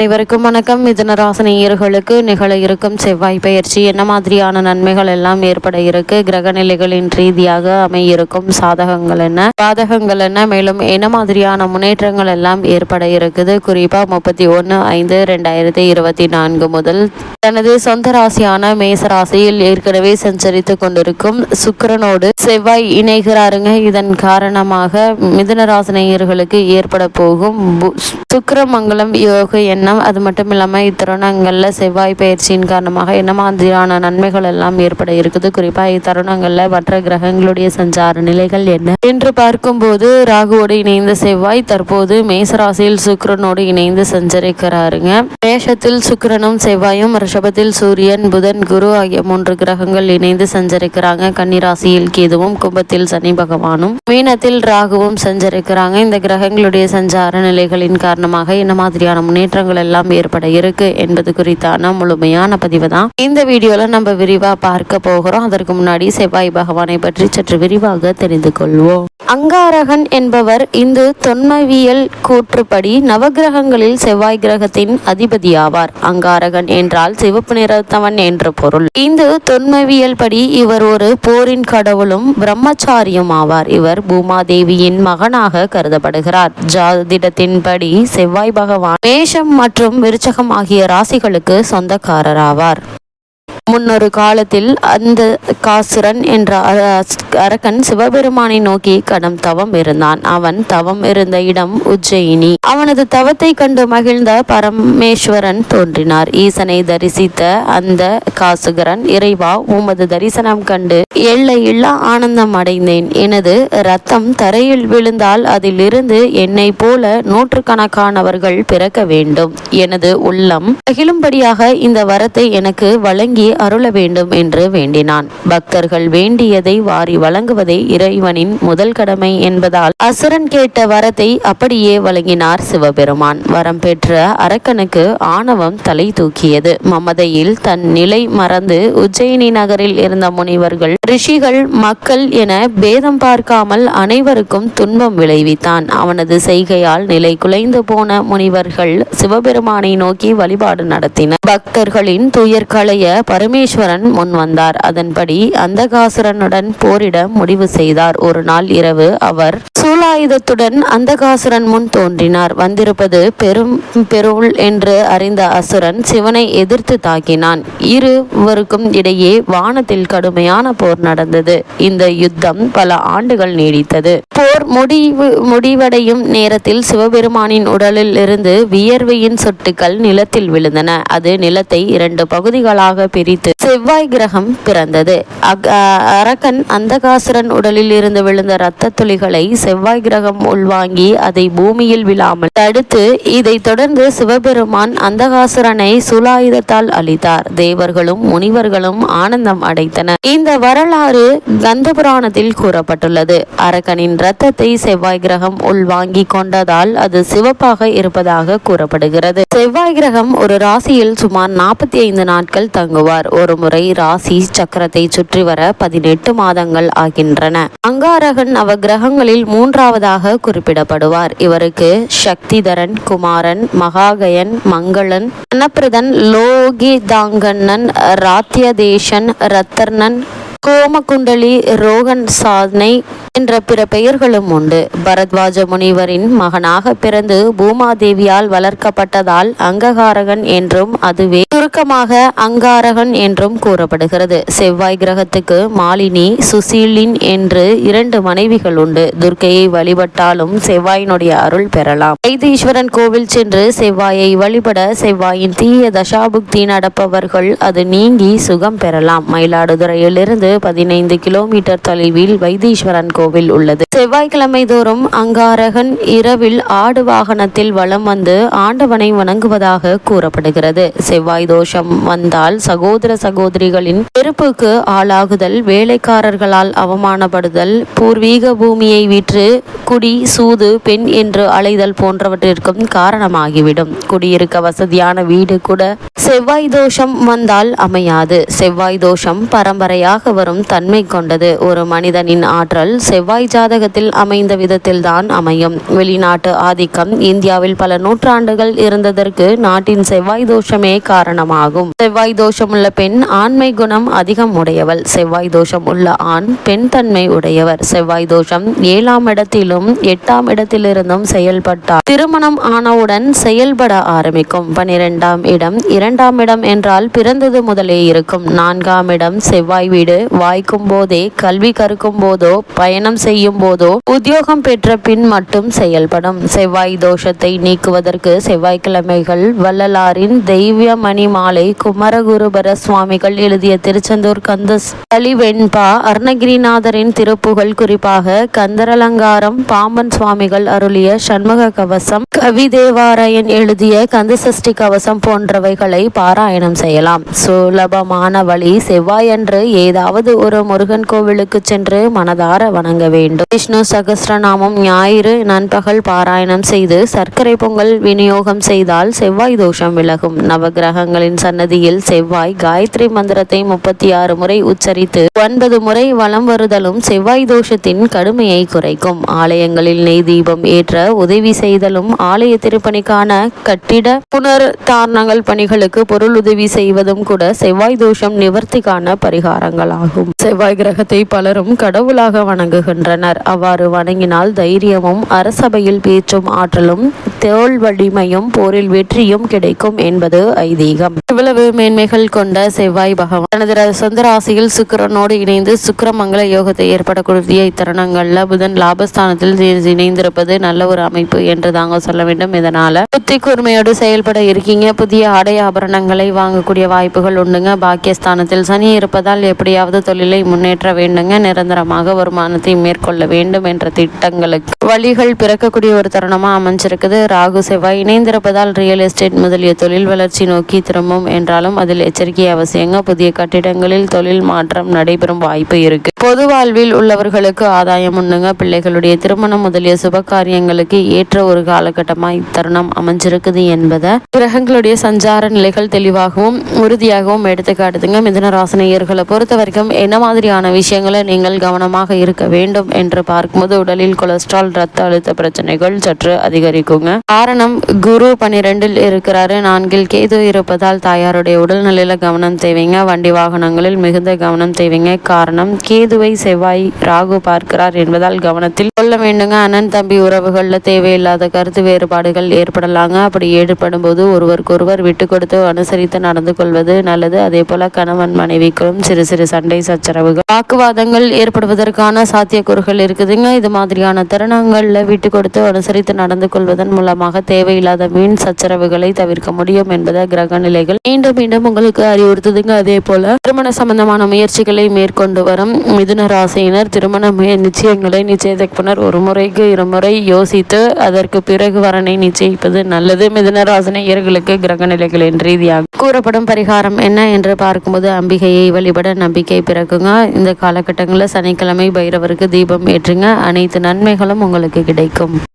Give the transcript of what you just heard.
அனைவருக்கும் வணக்கம். மிதுன ராசினியர்களுக்கு நிகழ இருக்கும் செவ்வாய் பயிற்சி. என்ன மாதிரியான நன்மைகள் எல்லாம் ஏற்பட இருக்கு? கிரக நிலைகளின் ரீதியாக அமையிருக்கும் சாதகங்கள் என்ன? பாதகங்கள் என்ன? மேலும் என்ன மாதிரியான முன்னேற்றங்கள் எல்லாம் ஏற்பட இருக்குது? குறிப்பா முப்பத்தி ஒன்று ஐந்து ரெண்டாயிரத்தி இருபத்தி நான்கு முதல் தனது சொந்த ராசியான மேச ராசியில் ஏற்கனவே சஞ்சரித்து கொண்டிருக்கும் சுக்கரனோடு செவ்வாய் இணைகிறாருங்க. இதன் காரணமாக மிதுன ராசினியர்களுக்கு ஏற்பட போகும். சுக்கரமங்கலம் யோக என்ன எண்ணம் அது மட்டும் இல்லாமல் இத்தருணங்களில் செவ்வாய் பயிற்சியின் காரணமாக என்ன மாதிரியான நன்மைகள் எல்லாம் ஏற்பட இருக்குது? குறிப்பாக இத்தருணங்களில் மற்ற கிரகங்களுடைய சஞ்சார நிலைகள் என்ன? என்று பார்க்கும்போது ராகுவோடு இணைந்த செவ்வாய் தற்போது மேசராசியில் சுக்கரனோடு இணைந்து சஞ்சரிக்கிறாருங்க. மேஷத்தில் சுக்கரனும் செவ்வாயும் ரிஷபத்தில் சூரியன் புதன் குரு ஆகிய மூன்று கிரகங்கள் இணைந்து சஞ்சரிக்கிறாங்க. கன்னிராசியில் கேதுவும் கும்பத்தில் சனி பகவானும் மீனத்தில் ராகுவும் சஞ்சரிக்கிறாங்க. இந்த கிரகங்களுடைய சஞ்சார நிலைகளின் காரணமாக என்ன மாதிரியான முன்னேற்றங்கள் எல்லாம் ஏற்பட இருக்கு என்பது குறித்தான முழுமையான பதிவு தான். இந்த வீடியோல நம்ம விரிவா பார்க்க போகிறோம். அதற்கு முன்னாடி செவ்வாய் பகவானை பற்றி சற்று விரிவாக தெரிந்து கொள்வோம். அங்காரகன் என்பவர் இந்து தொன்மவியல் கூற்றுப்படி நவகிரகங்களில் செவ்வாய் கிரகத்தின் அதிபதியாவார். அங்காரகன் என்றால் சிவப்பு நிறத்தவன் என்ற பொருள். இந்து தொன்மவியல் படி இவர் ஒரு போரின் கடவுளும் பிரம்மச்சாரியும் ஆவார். இவர் பூமாதேவியின் மகனாக கருதப்படுகிறார். ஜாதிடத்தின்படி செவ்வாய் பகவான் மேஷம் மற்றும் விருச்சகம் ஆகிய ராசிகளுக்கு சொந்தக்காரராவார். முன்னொரு காலத்தில் அந்த காசுரன் என்ற அர- அரக்கன் சிவபெருமானை நோக்கி கடும் தவம் இருந்தான். அவன் தவம் இருந்த இடம் உஜ்ஜயினி. அவனது தவத்தை கண்டு மகிழ்ந்த பரமேஸ்வரன் தோன்றினார். ஈசனை தரிசித்த அந்த காசுகரன் இறைவா உமது தரிசனம் கண்டு எல்லையில்லா ஆனந்தம் அடைந்தேன். எனது ரத்தம் தரையில் விழுந்தால் அதிலிருந்து என்னை போல நூற்றுக்கணக்கானவர்கள் பிறக்க வேண்டும். எனது உள்ளம் அகிலும்படியாக இந்த வரத்தை எனக்கு வழங்கி அருள வேண்டும் என்று வேண்டினான். பக்தர்கள் வேண்டியதை வாரி வழங்குவதே இறைவனின் முதல் கடமை என்பதால் அசுரன் கேட்ட வரத்தை அப்படியே வழங்கினார் சிவபெருமான். வரம் பெற்ற அரக்கனுக்கு ஆணவம் தலை தூக்கியது. மமதையில் தன் நிலை மறந்து உஜ்ஜயினி நகரில் இருந்த முனிவர்கள் ரிஷிகள் மக்கள் என பேதம் பார்க்காமல் அனைவருக்கும் துன்பம் விளைவித்தான். அவனது செய்கையால் நிலை குலைந்து போன முனிவர்கள் சிவபெருமானை நோக்கி வழிபாடு நடத்தினர். பக்தர்களின் துயர் களைய பரமேஸ்வரன் முன் வந்தார். அதன்படி அந்தகாசுரனுடன் போரிட முடிவு செய்தார். ஒரு நாள் இரவு அவர் சூலாயுதத்துடன் அந்தகாசுரன் முன் தோன்றினார். வந்திருப்பது பெரும் பெருள் என்று அறிந்த அசுரன் சிவனை எதிர்த்து தாக்கினான். இருவருக்கும் இடையே வானத்தில் கடுமையான போர் போர் நடந்தது. இந்த யுத்தம் பல ஆண்டுகள் நீடித்தது. போர் முடிவு முடிவடையும் நேரத்தில் சிவபெருமானின் உடலில் இருந்து வியர்வையின் சொட்டுக்கள் நிலத்தில் விழுந்தன. அது நிலத்தை இரண்டு பகுதிகளாக பிரித்து செவ்வாய் கிரகம் பிறந்தது. அரக்கன் அந்தகாசுரன் உடலில் இருந்து விழுந்த இரத்த துளிகளை செவ்வாய் கிரகம் உள்வாங்கி அதை பூமியில் விழாமல் தடுத்து இதைத் தொடர்ந்து சிவபெருமான் அந்தகாசுரனை சுலாயுதத்தால் அளித்தார் தேவர்களும் முனிவர்களும் ஆனந்தம் அடைத்தனர் இந்த வரலாறு கந்த புராணத்தில் கூறப்பட்டுள்ளது. அரக்கனின் ரத்தத்தை செவ்வாய் கிரகம் உள்வாங்கி கொண்டதால் அது சிவப்பாக இருப்பதாக கூறப்படுகிறது. செவ்வாய் கிரகம் ஒரு ராசியில் சுமார் நாற்பத்தி ஐந்து நாட்கள் தங்குவார். ஒரு முறை ராசி சக்கரத்தை சுற்றி வர பதினெட்டு மாதங்கள் ஆகின்றன. அங்காரகன் அவ கிரகங்களில் மூன்றாவதாக குறிப்பிடப்படுவார். இவருக்கு சக்திதரன் குமாரன் மகாகயன் மங்களன் அன்னப்பிரதன் லோகிதாங்கண்ணன் ராத்தியதேசன் ரத்தர்ணன் கோமகுண்டலி ரோகன் சாதனை என்ற பிற பெயர்களும் உண்டு. பரத்வாஜ முனிவரின் மகனாக பிறந்து பூமாதேவியால் வளர்க்கப்பட்டதால் அங்ககாரகன் என்றும் அதுவே சுருக்கமாக அங்காரகன் என்றும் கூறப்படுகிறது. செவ்வாய் கிரகத்துக்கு மாலினி சுசீலின் என்று இரண்டு மனைவிகள் உண்டு. துர்க்கையை வழிபட்டாலும் செவ்வாயினுடைய அருள் பெறலாம். வைத்தீஸ்வரன் கோவில் சென்று செவ்வாயை வழிபட செவ்வாயின் தீய தசாபுக்தி நடப்பவர்கள் அது நீங்கி சுகம் பெறலாம். மயிலாடுதுறையிலிருந்து பதினைந்து கிலோமீட்டர் தொலைவில் வைத்தீஸ்வரன் கோவில் உள்ளது. செவ்வாய்க்கிழமை தோறும் அங்காரகன் இரவில் ஆடு வாகனத்தில் வலம் வந்து ஆண்டவனை வணங்குவதாக கூறப்படுகிறது. செவ்வாய் தோஷம் வந்தால் சகோதர சகோதரிகளின் வெறுப்புக்கு ஆளாகுதல் வேலைக்காரர்களால் அவமானப்படுதல் பூர்வீக பூமியை விற்று குடி சூது பெண் என்று அலைதல் போன்றவற்றிற்கும் காரணமாகிவிடும். குடியிருக்க வசதியான வீடு கூட செவ்வாய் தோஷம் வந்தால் அமையாது. செவ்வாய் தோஷம் பரம்பரையாக வரும் தன்மை கொண்டது. ஒரு மனிதனின் ஆற்றல் செவ்வாய் ஜாதகத்தில் அமைந்த விதத்தில்தான் அமையும். வெளிநாட்டு ஆதிக்கம் இந்தியாவில் பல நூற்றாண்டுகள் இருந்ததற்கு நாட்டின் செவ்வாய் தோஷமே காரணம். காரணமாகும். செவ்வாய் தோஷம் உள்ள பெண் ஆண்மை குணம் அதிகம் உடையவள். செவ்வாய் தோஷம் உள்ள ஆண் பெண் தன்மை உடையவர். செவ்வாய் தோஷம் ஏழாம் இடத்திலும் எட்டாம் இடத்திலிருந்தும் செயல்பட்டால் திருமணம் ஆனவுடன் செயல்பட ஆரம்பிக்கும். பனிரெண்டாம் இடம் இரண்டாம் இடம் என்றால் பிறந்தது முதலே இருக்கும். நான்காம் இடம் செவ்வாய் வீடு. வாய்க்கும் போதே கல்வி கற்கும் போதோ பயணம் செய்யும் போதோ உத்தியோகம் பெற்ற பின் மட்டும் செயல்படும். செவ்வாய் தோஷத்தை நீக்குவதற்கு செவ்வாய்க்கிழமைகள் வள்ளலாரின் தெய்வ மணி மாலை குமரகுருபர சுவாமிகள் எழுதிய திருச்செந்தூர் கந்த வெண்பா அருணகிரிநாதரின் திருப்புகழ் குறிப்பாக கந்தரலங்காரம் பாம்பன் சுவாமிகள் அருளிய சண்முக கவசம் கவிதேவாராயன் எழுதிய கந்தசஷ்டி கவசம் போன்றவைகளை பாராயணம் செய்யலாம். சுலபமான வழி செவ்வாயன்று ஏதாவது ஒரு முருகன் கோவிலுக்கு சென்று மனதார வணங்க வேண்டும். விஷ்ணு சகசிரநாமம் ஞாயிறு நண்பகல் பாராயணம் செய்து சர்க்கரை பொங்கல் விநியோகம் செய்தால் செவ்வாய் தோஷம் விலகும். நவகிரகங்களின் சன்னதியில் செவ்வாய் காயத்ரி மந்திரத்தை முப்பத்தி ஆறு முறை உச்சரித்து ஒன்பது முறை வலம் வருதலும் செவ்வாய் தோஷத்தின் கடுமையை குறைக்கும். ஆலயங்களில் நெய் தீபம் ஏற்ற உதவி செய்தலும் ஆலய திருப்பணிக்கான கட்டிட புனர் தாரணங்கள் பணிகளுக்கு பொருள் உதவி செய்வதும் கூட செவ்வாய் தோஷம் நிவர்த்திக்கான பரிகாரங்களாகும். செவ்வாய் கிரகத்தை பலரும் கடவுளாக வணங்குகின்றனர். அவ்வாறு வணங்கினால் தைரியமும் அரசபையில் பேச்சும் ஆற்றலும் தோல் வலிமையும் போரில் வெற்றியும் கிடைக்கும் என்பது ஐதீகம். இவ்வளவு மேன்மைகள் கொண்ட செவ்வாய் பகவான் தனது சொந்த ராசியில் சுக்கிரனோடு இணைந்து சுக்கிரமங்கல யோகத்தை ஏற்படக்கூடிய இத்தருணங்கள்ல புதன் லாபஸ்தானத்தில் இணைந்திருப்பது நல்ல ஒரு அமைப்பு என்று தாங்க சொல்ல வேண்டும். இதனால புத்தி கூர்மையோடு செயல்பட இருக்கீங்க. புதிய ஆடை ஆபரணங்களை வாங்கக்கூடிய வாய்ப்புகள் உண்டுங்க. பாக்கியஸ்தானத்தில் சனி இருப்பதால் எப்படியாவது தொழிலை முன்னேற்ற வேண்டுங்க. நிரந்தரமாக வருமானத்தை மேற்கொள்ள வேண்டும் என்ற திட்டங்களுக்கு வழிகள் பிறக்கக்கூடிய ஒரு தருணமா அமைஞ்சிருக்குது. ராகு செவ்வாய் இணைந்திருப்பதால் ரியல் எஸ்டேட் முதலிய தொழில் வளர்ச்சி நோக்கி திரும்பும் என்றாலும் அதில் எச்சரிக்கை அவசியங்க. புதிய கட்டிடங்களில் தொழில் மாற்றம் நடைபெறும் வாய்ப்பு இருக்கு. பொது வாழ்வில் உள்ளவர்களுக்கு ஆதாயம் உண்டுங்க. பிள்ளைகளுடைய திருமணம் முதலிய சுப காரியங்களுக்கு ஏற்ற ஒரு காலகட்டமாக இத்தருணம் அமைஞ்சிருக்குது என்பதை. கிரகங்களுடைய சஞ்சார நிலைகள் தெளிவாகவும் உறுதியாகவும் எடுத்து காட்டுதுங்க மிதன ராசனையர்களை பொறுத்த வரைக்கும் என்ன மாதிரியான விஷயங்களை நீங்கள் கவனமாக இருக்க வேண்டும் என்று பார்க்கும்போது உடலில் கொலஸ்ட்ரால் ரத்த அழுத்த பிரச்சனைகள் சற்று அதிகரிக்குங்க. காரணம் குரு பனிரெண்டில் இருக்கிறாரு. நான்கில் கேது இருப்பதால் தாயாருடைய உடல்நிலையில கவனம் தேவைங்க. வண்டி வாகனங்களில் மிகுந்த கவனம் தேவைங்க. காரணம் கேதுவை செவ்வாய் ராகு பார்க்கிறார் என்பதால் கவனத்தில் கொள்ள வேண்டுங்க. அண்ணன் தம்பி உறவுகளில் தேவையில்லாத கருத்து வேறுபாடுகள் ஏற்படலாங்க. அப்படி ஏற்படும் போது ஒருவருக்கொருவர் விட்டு கொடுத்து அனுசரித்து நடந்து கொள்வது நல்லது. அதே போல கணவன் மனைவிக்கும் சிறு சிறு சண்டை சச்சரவுகள் வாக்குவாதங்கள் ஏற்படுவதற்கான சாத்தியக்கூறுகள் இருக்குதுங்க. இது மாதிரியான தருணங்கள்ல விட்டு கொடுத்து அனுசரித்து நடந்து கொள்வதன் மூலம் மூலமாக தேவையில்லாத மீன் சச்சரவுகளை தவிர்க்க முடியும் என்பதை கிரக நிலைகள். மீண்டும் மீண்டும் உங்களுக்கு அறிவுறுத்துதுங்க. அதே போல திருமண சம்பந்தமான முயற்சிகளை மேற்கொண்டு வரும் மிதுன ராசியினர் திருமண நிச்சயங்களை நிச்சயத்திற்கு ஒரு முறைக்கு இருமுறை யோசித்து அதற்கு பிறகு வரனை நிச்சயிப்பது நல்லது. மிதுன ராசினியர்களுக்கு கிரக நிலைகளின் ரீதியாக கூறப்படும் பரிகாரம் என்ன என்று பார்க்கும்போது அம்பிகையை வழிபட நம்பிக்கை பிறக்குங்க. இந்த காலகட்டங்களில் சனிக்கிழமை பைரவருக்கு தீபம் ஏற்றுங்க. அனைத்து நன்மைகளும் உங்களுக்கு கிடைக்கும்.